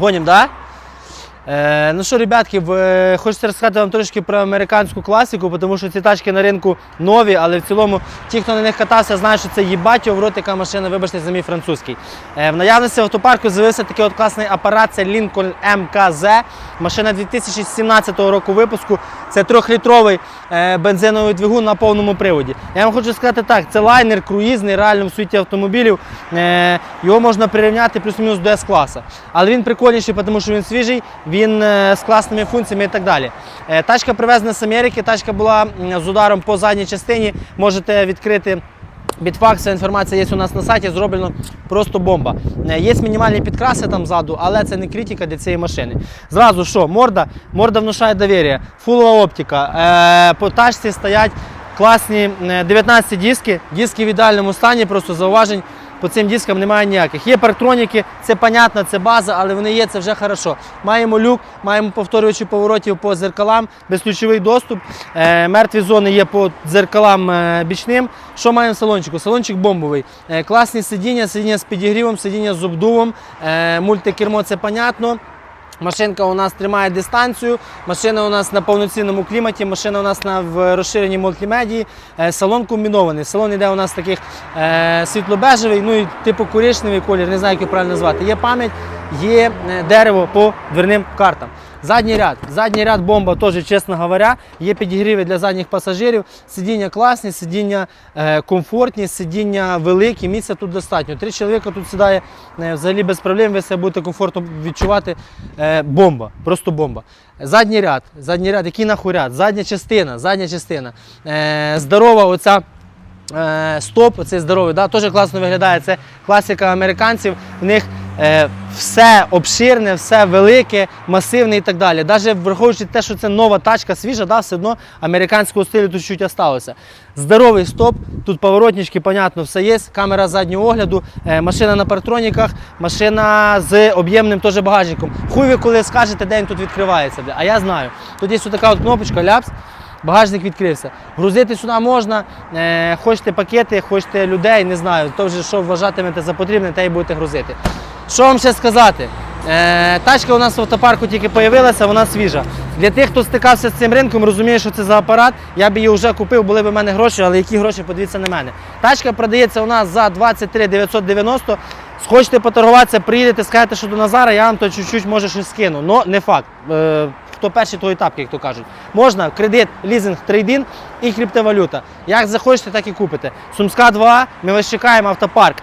Гонім, да? Е, ну що, ребятки, е, хочеться розказати вам трошки про американську класику, тому що ці тачки на ринку нові, але в цілому ті, хто на них катався, знають, що це їбать в рот, яка машина, вибачте, за мій французький. Е, в наявності автопарку з'явився такий от класний апарат, це Lincoln MKZ. Машина 2017 року випуску. Це трьохлітровий е, бензиновий двигун на повному приводі. Я вам хочу сказати так, це лайнер круїзний, реально в світі автомобілів. Його можна прирівняти плюс-мінус до С-класа. Але він прикольніший, тому що він свіжий, він е, з класними функціями і так далі. Е, тачка привезена з Америки, тачка була з ударом по задній частині. Можете відкрити. Бітфакс, ця інформація є у нас на сайті, зроблено просто бомба. Е, Є мінімальні підкраси там ззаду, але це не критика для цієї машини. Зразу що, морда, морда внушає довір'я, фулова оптика. По тачці стоять класні е, 19 диски, диски в ідеальному стані, просто зауважень по цим дискам немає ніяких. Є парктроніки, це понятно, це база, але вони є, це вже хорошо. Маємо люк, маємо повторювачі поворотів по зеркалам, безключовий доступ. Е, мертві зони є по дзеркалам е, бічним. Що маємо в салончику? Салончик бомбовий. Е, класні сидіння, сидіння з підігрівом, сидіння з обдувом, е, мультикермо це понятно. Машинка у нас тримає дистанцію, машина у нас на повноцінному кліматі, машина у нас на в розширеній мультимедії, е, салон комбінований. Салон іде у нас таких е, світло-бежевий, ну і типу коричневий колір, не знаю, як його правильно назвати. Є пам'ять, є е, дерево по дверним картам. Задній ряд. Задній ряд бомба теж, чесно говоря, є підігріви для задніх пасажирів. Сидіння класні, сидіння е, комфортні, сидіння великі, місця тут достатньо. Три чоловіка тут сідає е, взагалі без проблем, ви себе будете комфортно відчувати. Е, бомба, просто бомба. Задній ряд, задній ряд, який нахуй ряд? Задня частина, задня частина. Здорова оця стоп, оцей здоровий, да, теж класно виглядає. Це класика американців. В них все обширне, все велике, масивне і так далі. Навіть враховуючи те, що це нова тачка, свіжа, да, все одно американського стилю тут чуть осталося. Здоровий стоп, тут поворотнички, понятно, все є. Камера заднього огляду, е, машина на партроніках, машина з об'ємним теж багажником. Хуй ви коли скажете, де він тут відкривається. А я знаю. Тут є така от кнопочка, ляпс. Багажник відкрився. Грузити сюди можна, е, хочете пакети, хочете людей, не знаю. То вже що вважатимете за потрібне, те й будете грузити. Що вам ще сказати? Е, тачка у нас в автопарку тільки з'явилася, вона свіжа. Для тих, хто стикався з цим ринком, розуміє, що це за апарат. Я б її вже купив, були б в мене гроші, але які гроші, подивіться на мене. Тачка продається у нас за 23 990. Схочете поторгуватися, приїдете, скажете, що до Назара, я вам то чуть-чуть може щось скину. Но не факт. Е, хто перший, той етап, як то кажуть. Можна кредит, лізинг, трейдин і криптовалюта. Як захочете, так і купите. Сумська 2, ми вас чекаємо, автопарк.